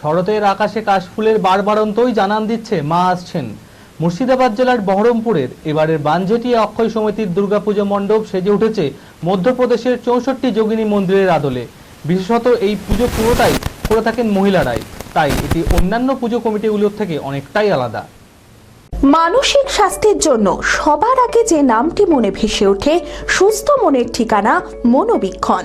শরতের আকাশে কাশফুলের বারবারন্তই জানান দিচ্ছে মা আসছেন। মুর্শিদাবাদ জেলার বহরমপুরের, এবারের বানজেটিয়া অক্ষয় সমিতির দুর্গাপুজো মণ্ডপ সেজে উঠেছে মধ্যপ্রদেশের চৌষট্টি যোগিনী মন্দিরের আদলে। বিশেষত এই পুজো পুরোটাই করে থাকেন মহিলারাই। তাই এটি অন্যান্য পুজো কমিটিগুলোর থেকে অনেকটাই আলাদা। মানসিক স্বাস্থ্যের জন্য সবার আগে যে নামটি মনে ভেসে ওঠে, সুস্থ মনের ঠিকানা মনোবীক্ষণ।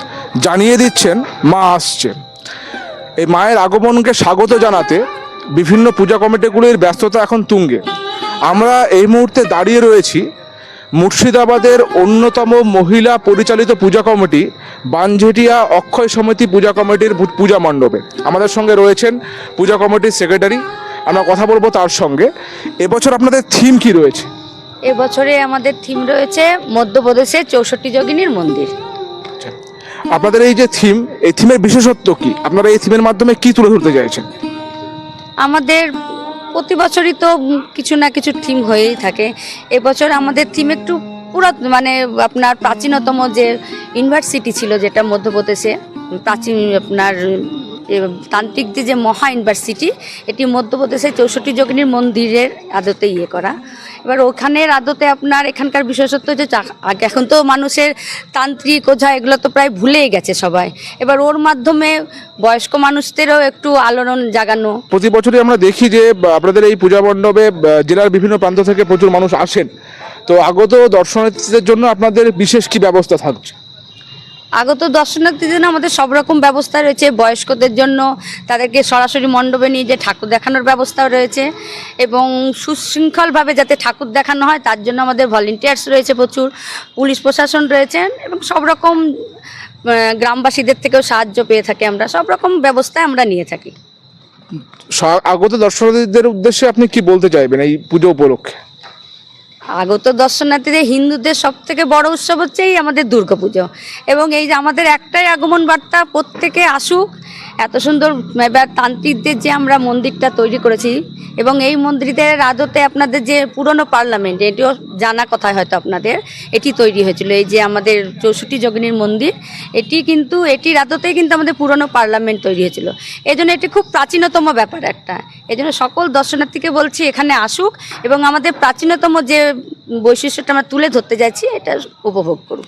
জানিয়ে দিচ্ছেন, মা আসছে এই মায়ের আগমনকে স্বাগত জানাতে বিভিন্ন পূজা কমিটিগুলির ব্যস্ততা এখন তুঙ্গে। আমরা এই মুহূর্তে দাঁড়িয়ে রয়েছি মুর্শিদাবাদের অন্যতম মহিলা পরিচালিত পূজা কমিটি বানঝেটিয়া অক্ষয় সমিতি পূজা কমিটির পূজা মণ্ডপে। আমাদের সঙ্গে রয়েছেন পূজা কমিটির সেক্রেটারি। আমরা কথা বলব তার সঙ্গে। এবছর আপনাদের থিম কি রয়েছে? এবছরে আমাদের থিম রয়েছে মধ্যপ্রদেশের চৌষট্টি যোগিনীর মন্দির। আপনাদের এই যে থিম এই থিমের বিশেষত্ব কি? আপনারা এই থিমের মাধ্যমে কি তুলে ধরতে চাইছেন? আমাদের প্রতি বছরই তো কিছু না কিছু থিম হয়েই থাকে। এবছর আমাদের থিম একটু পুরো মানে আপনার প্রাচীনতম যে ইউনিভার্সিটি ছিল যেটা মধ্যপ্রদেশে প্রাচীন আপনার এ, তান্ত্রিকদের যে মহা ইউনিভার্সিটি এটি মধ্যপ্রদেশের চৌষট্টি যোগিনীর মন্দিরের আদতে ইয়ে করা। এবার ওখানের আদতে আপনার এখানকার বিশেষত্ব যে এখন তো মানুষের তান্ত্রিক ওঝা এগুলো তো প্রায় ভুলেই গেছে সবাই। এবার ওর মাধ্যমে বয়স্ক মানুষদেরও একটু আলোড়ন জাগানো। প্রতি বছরই আমরা দেখি যে আপনাদের এই পূজা মণ্ডপে জেলার বিভিন্ন প্রান্ত থেকে প্রচুর মানুষ আসেন। তো আগত দর্শনার্থীদের জন্য আপনাদের বিশেষ কি ব্যবস্থা থাকছে? আগত দর্শনার্থীদের আমাদের সব রকম ব্যবস্থা রয়েছে, বয়স্কদের জন্য, তাদেরকে সরাসরি মণ্ডপে নিয়ে যে ঠাকুর দেখানোর ব্যবস্থাও রয়েছে এবং সুশৃঙ্খলভাবে যাতে ঠাকুর দেখানো হয়, তার জন্য আমাদের ভলেন্টিয়ার্স রয়েছে প্রচুর, পুলিশ প্রশাসন রয়েছেন এবং সব রকম গ্রামবাসীদের থেকেও সাহায্য পেয়ে থাকি আমরা, সব রকম ব্যবস্থায় আমরা নিয়ে থাকি। আগত দর্শনার্থীদের উদ্দেশ্যে আপনি কি বলতে চাইবেন এই পুজো উপলক্ষে? আগত দর্শনার্থীদের হিন্দুদের সব থেকে বড় উৎসব হচ্ছে এই আমাদের দুর্গাপুজো। এবং এই যে আমাদের একটাই আগমন বার্তা, প্রত্যেকে আসুক এত সুন্দর তান্ত্রিকদের যে আমরা মন্দিরটা তৈরি করেছি এবং এই মন্দিরের আদতে আপনাদের যে পুরনো পার্লামেন্ট, এটিও জানা কথা হয়তো আপনাদের, এটি তৈরি হয়েছিল। এই যে আমাদের চৌষট্টি যোগিনীর মন্দির, এটি কিন্তু এটির আদতেই কিন্তু আমাদের পুরনো পার্লামেন্ট তৈরি হয়েছিল। এই জন্য এটি খুব প্রাচীনতম ব্যাপার একটা। এই জন্য সকল দর্শনার্থীকে বলছি, এখানে আসুক এবং আমাদের প্রাচীনতম যে বৈশিষ্ট্যটা আমরা তুলে ধরতে যাচ্ছি, এটা উপভোগ করুক